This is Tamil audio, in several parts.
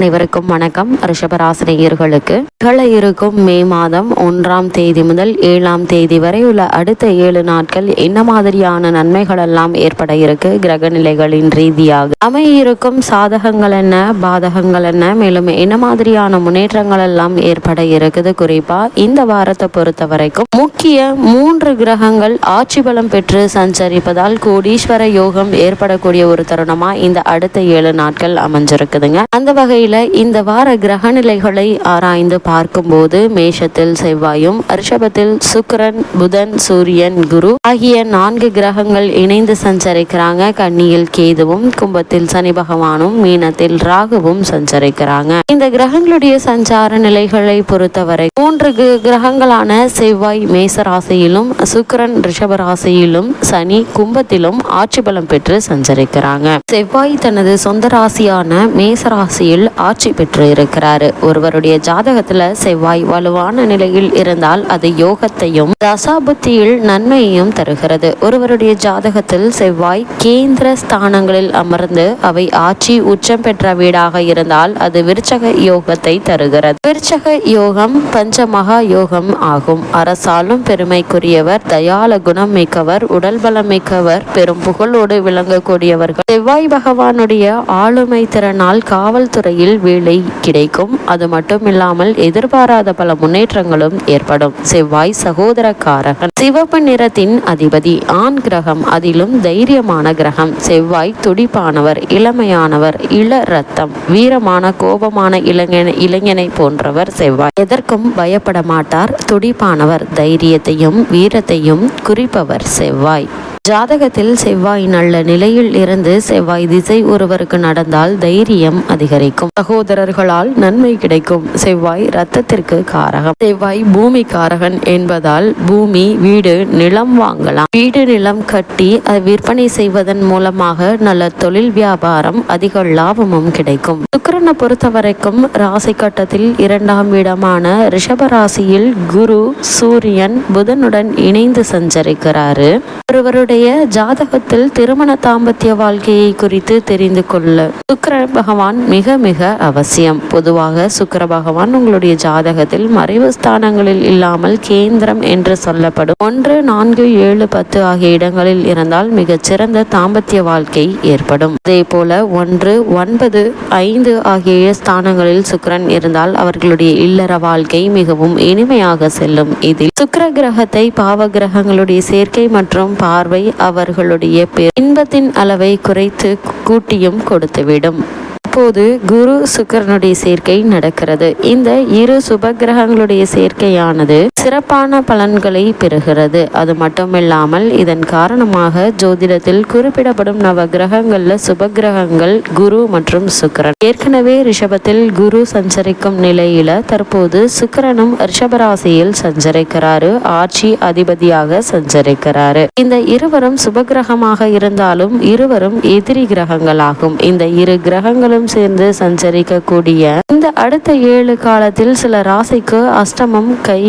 அனைவருக்கும் வணக்கம். ரிஷபராசினியர்களுக்கு நிகழ இருக்கும் மே மாதம் ஒன்றாம் தேதி முதல் ஏழாம் தேதி வரை உள்ள அடுத்த ஏழு நாட்கள் என்ன மாதிரியான நன்மைகள் எல்லாம் ஏற்பட இருக்கு? கிரக நிலைகளின் ரீதியாக அமையிருக்கும் சாதகங்கள் என்ன? பாதகங்கள் என்ன? மேலும் என்ன மாதிரியான முன்னேற்றங்கள் எல்லாம் ஏற்பட இருக்குது? குறிப்பா இந்த வாரத்தை பொறுத்த வரைக்கும் முக்கிய மூன்று கிரகங்கள் ஆட்சி பலம் பெற்று சஞ்சரிப்பதால் கோடீஸ்வர யோகம் ஏற்படக்கூடிய ஒரு தருணமா இந்த அடுத்த ஏழு நாட்கள் அமைஞ்சிருக்குதுங்க. அந்த வகையில் இந்த வார கிரக நிலைகளை ஆராய்ந்து பார்க்கும்போது மேஷத்தில் செவ்வாயும் ரிஷபத்தில் சுக்கிரன் புதன் சூரியன் குரு ஆகிய நான்கு கிரகங்கள் இணைந்து சஞ்சரிக்கிறாங்க. கன்னியில் கேதுவும் கும்பத்தில் சனி பகவானும் மீனத்தில் ராகுவும் சஞ்சரிக்கிறாங்க. இந்த கிரகங்களுடைய சஞ்சார நிலைகளை பொறுத்தவரை மூன்று கிரகங்களான செவ்வாய் மேச ராசியிலும் சுக்கரன் ரிஷப ராசியிலும் சனி கும்பத்திலும் ஆட்சி பலம் பெற்று சஞ்சரிக்கிறாங்க. செவ்வாய் தனது சொந்த ராசியான மேச ராசியில் ஆட்சி பெற்று இருக்கிறாரு ஒருவருடைய ஜாதகத்துல செவ்வாய் வலுவான நிலையில் இருந்தால் அது யோகத்தையும் தசாபுத்தியில் நன்மையையும் தருகிறது. ஒருவருடைய ஜாதகத்தில் செவ்வாய் கேந்திர ஸ்தானங்களில் அமர்ந்து அவை ஆட்சி உச்சம் பெற்ற வீடாக இருந்தால் அது விருச்சக யோகத்தை தருகிறது. விருச்சக யோகம் பஞ்ச மகா யோகம் ஆகும். அரசாலும் பெருமைக்குரியவர் தயால குணம் மிக்கவர் உடல் பலம் மிக்கவர் பெரும் புகழோடு விளங்கக்கூடியவர்கள். செவ்வாய் பகவானுடைய ஆளுமை திறனால் காவல்துறையில் வேலை கிடைக்கும். அது மட்டும் இல்லாமல் எதிர்பாராத பல முன்னேற்றங்களும் ஏற்படும். செவ்வாய் சகோதரக்காரகன். சிவப்பு நிறத்தின் அதிபதி. ஆண் கிரகம். அதிலும் தைரியமான கிரகம். செவ்வாய் துடிப்பானவர். இளமையானவர். இள ரத்தம் வீரமான கோபமான இளைஞன் இளைஞனை போன்றவர் செவ்வாய். எதற்கும் பயப்பட மாட்டார் துடிப்பானவர். தைரியத்தையும் வீரத்தையும் குறிப்பவர் செவ்வாய். ஜாதகத்தில் செவ்வாய் நல்ல நிலையில் இருந்து செவ்வாய் திசை ஒருவருக்கு நடந்தால் தைரியம் அதிகரிக்கும். சகோதரர்களால் நன்மை கிடைக்கும். செவ்வாய் ரத்தத்திற்கு காரகம். செவ்வாய் பூமி காரகன் என்பதால் பூமி வீடு நிலம் வாங்கலாம். வீடு நிலம் கட்டி அதை விற்பனை செய்வதன் மூலமாக நல்ல தொழில் வியாபாரம் அதிக லாபமும் கிடைக்கும். சுக்கிரனை பொறுத்த வரைக்கும் ராசி கட்டத்தில் இரண்டாம் இடமான ரிஷப ராசியில் குரு சூரியன் புதனுடன் இணைந்து சஞ்சரிக்கிறாரு. ஒருவருடைய ஜாதகத்தில் திருமண தாம்பத்திய வாழ்க்கையை குறித்து தெரிந்து கொள்ள. சுக்கர பகவான் மிக மிக அவசியம். பொதுவாக சுக்கர பகவான் உங்களுடைய ஜாதகத்தில் மறைவு ஸ்தானங்களில் இல்லாமல் கேந்திரம் என்று சொல்லப்படும். ஒன்று நான்கு ஏழு பத்து ஆகிய இடங்களில் இருந்தால் மிகச்சிறந்த தாம்பத்திய வாழ்க்கை ஏற்படும். அதே போல ஒன்று ஒன்பது ஐந்து ஆகிய ஸ்தானங்களில் சுக்கரன் இருந்தால் அவர்களுடைய இல்லற வாழ்க்கை மிகவும் இனிமையாக செல்லும். இதில் சுக்கர கிரகத்தை பாவ கிரகங்களுடைய சேர்க்கை மற்றும் பார்வை அவர்களுடைய இன்பத்தின் அளவை குறைத்து கூட்டியும் கொடுத்துவிடும். அப்போது குரு சுக்கிரனுடைய சேர்க்கை நடக்கிறது. இந்த இரு சுபகிரகங்களுடைய சேர்க்கையானது சிறப்பான பலன்களை பெறுகிறது. அது மட்டுமில்லாமல் இதன் காரணமாக ஜோதிடத்தில் குறிப்பிடப்படும் நவ கிரகங்கள்ல சுபகிரகங்கள் குரு மற்றும் சுக்கரன். ஏற்கனவே ரிஷபத்தில் குரு சஞ்சரிக்கும் நிலையில தற்போது சுக்கிரனும் ரிஷபராசியில் சஞ்சரிக்கிறாரு. ஆட்சி அதிபதியாக சஞ்சரிக்கிறாரு. இந்த இருவரும் சுபகிரகமாக இருந்தாலும் இருவரும் எதிரி கிரகங்களாகும். இந்த இரு கிரகங்களும் சேர்ந்து சஞ்சரிக்கக்கூடிய இந்த அடுத்த ஏழு காலத்தில் சில ராசிக்கு அஷ்டமம் கை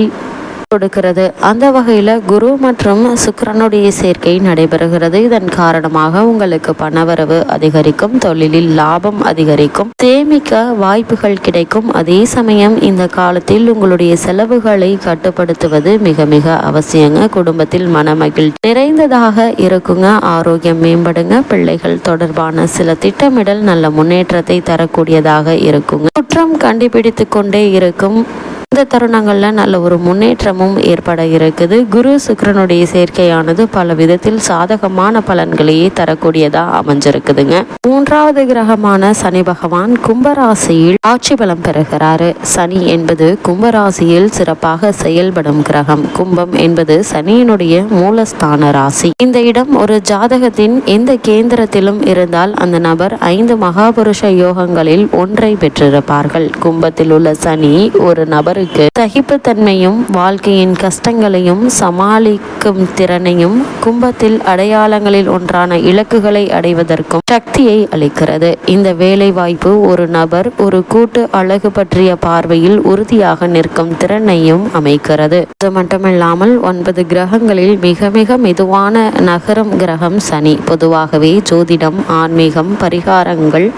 கொடுக்கிறது. அந்த வகையில் குரு மற்றும் சுக்கரனுடைய சேர்க்கை நடைபெறுகிறது. இதன் காரணமாக உங்களுக்கு பணவரவு அதிகரிக்கும் தொழிலில் லாபம் அதிகரிக்கும் சேமிக்க வாய்ப்புகள் கிடைக்கும். அதே சமயம் இந்த காலத்தில் உங்களுடைய செலவுகளை கட்டுப்படுத்துவது மிக மிக அவசியங்க. குடும்பத்தில் மனமகிழ்ச்சி நிறைந்ததாக இருக்குங்க. ஆரோக்கியம் மேம்படுங்க. பிள்ளைகள் தொடர்பான சில திட்டமிடல் நல்ல முன்னேற்றத்தை தரக்கூடியதாக இருக்குங்க. குற்றம் கண்டுபிடித்து கொண்டே இருக்கும். இந்த நல்ல ஒரு முன்னேற்றமும் ஏற்பட இருக்குது. குரு சுக்கிரனுடைய சேர்க்கையானது பல விதத்தில் சாதகமான பலன்களையே தரக்கூடியதா அமைஞ்சிருக்குதுங்க. மூன்றாவது கிரகமான சனி பகவான் கும்பராசியில் ஆட்சி பலம் பெறுகிறாரு. சனி என்பது கும்பராசியில் சிறப்பாக செயல்படும் கிரகம். கும்பம் என்பது சனியினுடைய மூலஸ்தான ராசி. இந்த இடம் ஒரு ஜாதகத்தின் எந்த கேந்திரத்திலும் இருந்தால் அந்த நபர் ஐந்து மகாபுருஷ யோகங்களில் ஒன்றை பெற்றிருப்பார்கள். கும்பத்தில் உள்ள சனி ஒரு நபருக்கு சகிப்புத்தன்மையும் வாழ்க்கையின் கஷ்டங்களையும் சமாளிக்கும் திறனையும் கும்பத்தில் அடையாளங்களில் ஒன்றான இலக்குகளை அடைவதற்கும் சக்தியை அளிக்கிறது. இந்த வேலை வாய்ப்பு ஒரு நபர் ஒரு கூட்டு அழகு பற்றிய பார்வையில் உறுதியாக நிற்கும் திறனையும் அமைக்கிறது. அது மட்டுமில்லாமல் ஒன்பது கிரகங்களில் மிக மிக மெதுவான நகரும் கிரகம் சனி. பொதுவாகவே ஜோதிடம் ஆன்மீகம் பரிகாரங்கள்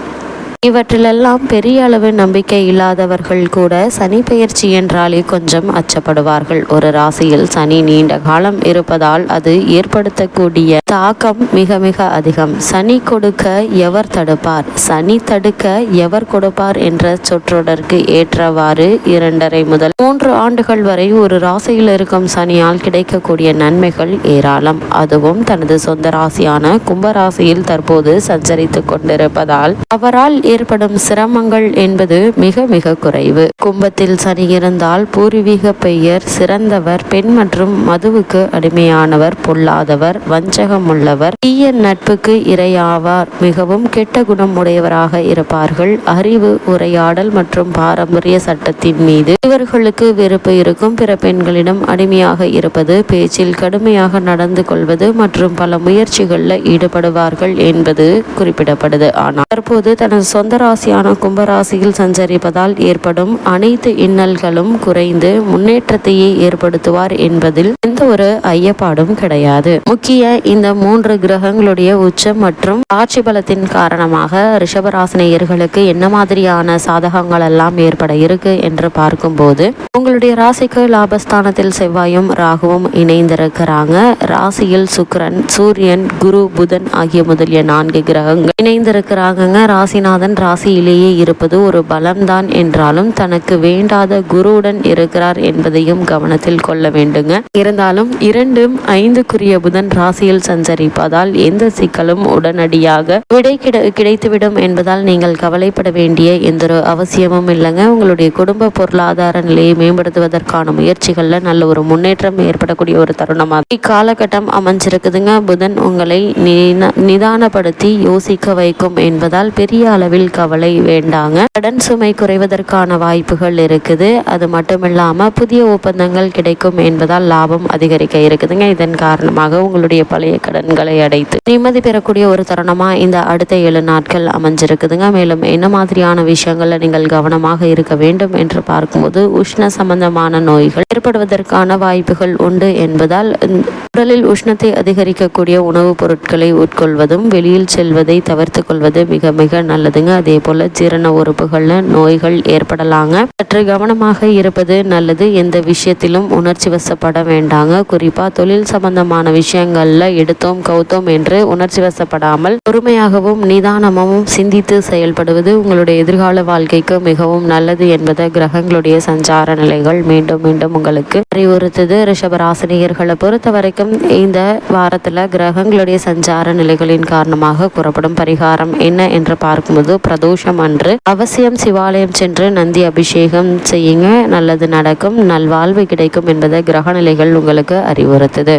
இவற்றிலெல்லாம் பெரிய அளவு நம்பிக்கை இல்லாதவர்கள் கூட சனி பெயர்ச்சி என்றாலே கொஞ்சம் அச்சப்படுவார்கள். ஒரு ராசியில் சனி நீண்ட காலம் இருப்பதால் அது ஏற்படுத்தக்கூடிய தாக்கம் மிக மிக அதிகம். சனி கொடுக்க எவர் தடுப்பார்? சனி தடுக்க எவர் கொடுப்பார் என்ற சொற்றொடருக்கு ஏற்றவாறு இரண்டரை முதல் மூன்று ஆண்டுகள் வரை ஒரு ராசியில் இருக்கும் சனியால் கிடைக்கக்கூடிய நன்மைகள் ஏராளம். அதுவும் தனது சொந்த ராசியான கும்பராசியில் தற்போது சஞ்சரித்துக் கொண்டிருப்பதால் அவரால் ஏற்படும் சிரமங்கள் என்பது மிக மிக குறைவு. கும்பத்தில் சனி இருந்தால் பூர்வீக பெயர் சிறந்தவர் பெண் மற்றும் மதுவுக்கு அடிமையானவர் பொல்லாதவர் வஞ்சகம் உள்ளவர் தீய நட்புக்கு இரையாவார். மிகவும் கெட்ட குணம் உடையவராக இருப்பார்கள். அறிவு உரையாடல் மற்றும் பாரம்பரிய சட்டத்தின் மீது இவர்களுக்கு வெறுப்பு இருக்கும். பிற பெண்களிடம் அடிமையாக இருப்பது பேச்சில் கடுமையாக நடந்து கொள்வது மற்றும் பல முயற்சிகளில் ஈடுபடுவார்கள் என்பது குறிப்பிடப்படுது. ஆனால் தற்போது தனது சொந்த ராசியான கும்பராசியில் சஞ்சரிப்பதால் ஏற்படும் அனைத்து இன்னல்களும் குறைந்து முன்னேற்றத்தையே ஏற்படுத்துவார் என்பதில் எந்த ஒரு ஐயப்பாடும் கிடையாது. முக்கிய இந்த மூன்று கிரகங்களுடைய உச்சம் மற்றும் ஆட்சி பலத்தின் காரணமாக ரிஷபராசினியர்களுக்கு என்ன மாதிரியான சாதகங்கள் எல்லாம் ஏற்பட இருக்கு என்று பார்க்கும்போது உங்களுடைய ராசிக்கு லாபஸ்தானத்தில் செவ்வாயும் ராகுவும் இணைந்திருக்கிறாங்க. ராசியில் சுக்கரன் சூரியன் குரு புதன் ஆகிய முதலிய நான்கு கிரகங்கள் இணைந்திருக்கிறாங்கங்க. ராசிநாதன் ராசியிலேயே இருப்பது ஒரு பலம்தான் என்றாலும் தனக்கு வேண்டாத குருவுடன் இருக்கிறார் என்பதையும் கவனத்தில் கொள்ள வேண்டுங்க. இருந்தாலும் இரண்டும் ஐந்துக்குரிய புதன் ராசியில் சஞ்சரிப்பதால் எந்த சிக்கலும் உடனடியாக விடை கிடைத்துவிடும் என்பதால் நீங்கள் கவலைப்பட வேண்டிய எந்த ஒரு அவசியமும் இல்லைங்க. உங்களுடைய குடும்ப பொருளாதார நிலையை மேம்படுத்துவதற்கான முயற்சிகள்ல நல்ல ஒரு முன்னேற்றம் ஏற்படக்கூடிய ஒரு தருணமாக இக்காலகட்டம் அமைஞ்சிருக்குதுங்க. புதன் உங்களை நின- நிதானப்படுத்தி யோசிக்க வைக்கும் என்பதால் பெரிய அளவில் கவலை வேண்டாங்க. கடன் சுமை குறைவதற்கான வாய்ப்புகள் இருக்குது. அது மட்டும் புதிய ஒப்பந்தங்கள் கிடைக்கும் என்பதால் லாபம் அதிகரிக்க இருக்குதுங்க. இதன் காரணமாக உங்களுடைய பழைய கடன்களை அடைத்து நிம்மதி பெறக்கூடிய ஒரு தருணமா இந்த அடுத்த ஏழு நாட்கள் அமைஞ்சிருக்குதுங்க. மேலும் என்ன மாதிரியான விஷயங்களில் நீங்கள் கவனமாக இருக்க வேண்டும் என்று பார்க்கும்போது உஷ்ண சம்பந்தமான நோய்கள் ஏற்படுவதற்கான வாய்ப்புகள் உண்டு என்பதால் உடலில் உஷ்ணத்தை அதிகரிக்கக்கூடிய உணவுப் பொருட்களை உட்கொள்வதும் வெளியில் செல்வதை தவிர்த்து கொள்வது மிக மிக நல்லதுங்க. அதே போல ஜீரண உறுப்புகள்ல நோய்கள் ஏற்படலாங்க. சற்று கவனமாக இருப்பது நல்லது. எந்த விஷயத்திலும் உணர்ச்சி வசப்பட வேண்டாங்க. குறிப்பா தொழில் சம்பந்தமான விஷயங்கள்ல எடுத்தோம் கவுத்தோம் என்று உணர்ச்சி வசப்படாமல் பொறுமையாகவும் நிதானமாகவும் சிந்தித்து செயல்படுவது உங்களுடைய எதிர்கால வாழ்க்கைக்கு மிகவும் நல்லது என்பதை கிரகங்களுடைய சஞ்சார நிலைகள் மீண்டும் மீண்டும் உங்களுக்கு அறிவுறுத்துது ரிஷபராசினியர்களை பொறுத்த வரைக்கும் இந்த வாரத்தில் கிரகங்களுடைய சஞ்சார நிலைகளின் காரணமாக கூறப்படும் பரிகாரம் என்ன என்று பார்க்கும்போது பிரதோஷம் அன்று அவசியம் சிவாலயம் சென்று நந்தி அபிஷேகம் செய்யுங்க. நல்லது நடக்கும். நல்வாழ்வு கிடைக்கும் என்பதை கிரக நிலைகள் உங்களுக்கு அறிவுறுத்துது.